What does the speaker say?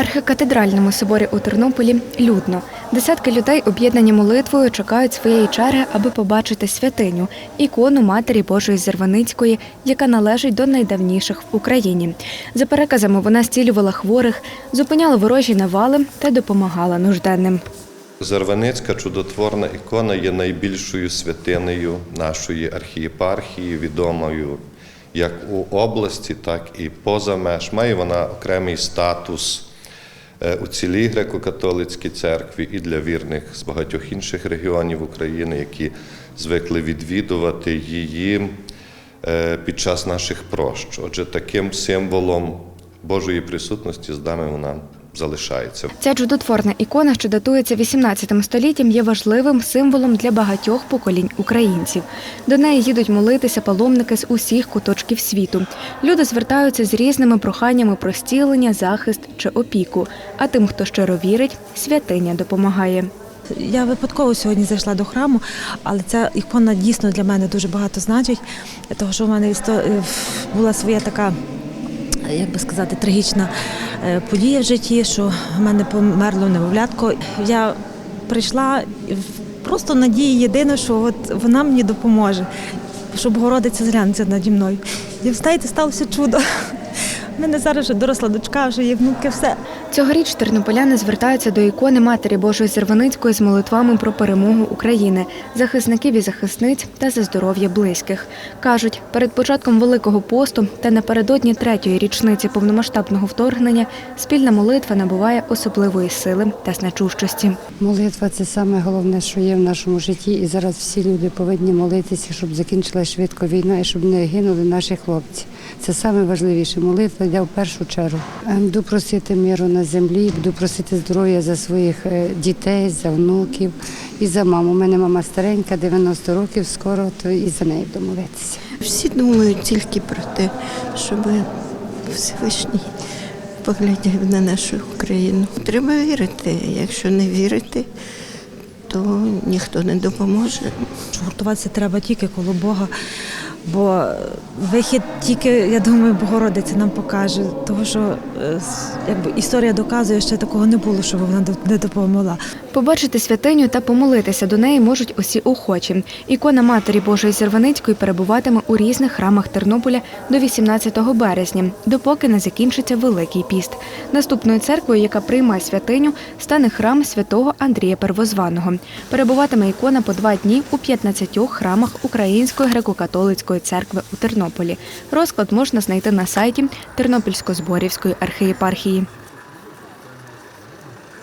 архикатедральному соборі у Тернополі людно. Десятки людей, об'єднані молитвою, чекають своєї черги, аби побачити святиню ікону Матері Божої Зерваницької, яка належить до найдавніших в Україні. За переказами, вона зцілювала хворих, зупиняла ворожі навали та допомагала нужденним. Зарваницька чудотворна ікона є найбільшою святинею нашої архієпархії, відомою як у області, так і поза меж. Має вона окремий статус у цілій греко-католицькій церкві і для вірних з багатьох інших регіонів України, які звикли відвідувати її е, під час наших прощ. Отже, таким символом Божої присутності з нами вона залишається. Ця чудотворна ікона, що датується 18 століттям, є важливим символом для багатьох поколінь українців. До неї їдуть молитися паломники з усіх куточків світу. Люди звертаються з різними проханнями про зцілення, захист чи опіку. А тим, хто щиро вірить, святиня допомагає. Я випадково сьогодні зайшла до храму, але ця ікона дійсно для мене дуже багато значить, тому що в мене істо- е, була своя така. Як би сказати, трагічна е, подія в житті, що в мене померло немовлятко. Я прийшла просто надії єдине, що от вона мені допоможе, щоб Городиця зглянеться наді мною. І знаєте, сталося чудо. У мене зараз вже доросла дочка, вже є внуки, все. Цьогоріч тернополяни звертаються до ікони Матері Божої Зерваницької з молитвами про перемогу України, захисників і захисниць та за здоров'я близьких. Кажуть, перед початком Великого посту та напередодні третьої річниці повномасштабного вторгнення спільна молитва набуває особливої сили та значущості. Молитва це саме головне, що є в нашому житті, і зараз всі люди повинні молитися, щоб закінчилася швидко війна і щоб не гинули наші хлопці. Це саме важливіше. Молитва йде в першу чергу. Е, просити миру на землі, буду просити здоров'я за своїх е, дітей, за внуків і за маму. У мене мама старенька, 90 років скоро, то і за нею буду молитися. Всі думають тільки про те, щоб Всевишній поглядів на нашу Україну. Треба вірити. Якщо не вірити, то ніхто не допоможе. Гуртуватися треба тільки коло Бога, бо вихід тільки, я думаю, Богородиця нам покаже. Тому що е, якби історія доказує, що такого не було, щоб вона не допомогла. Побачити святиню та помолитися до неї можуть усі охочі. Ікона Матері Божої Зерваницької перебуватиме у різних храмах Тернополя до 18 березня, допоки не закінчиться Великий піст. Наступною церквою, яка приймає святиню, стане храм святого Андрія Первозваного. Перебуватиме ікона по два дні у 15 храмах Української греко-католицької церкви у Тернополі. Розклад можна знайти на сайті Тернопільсько-Зборівської архієпархії.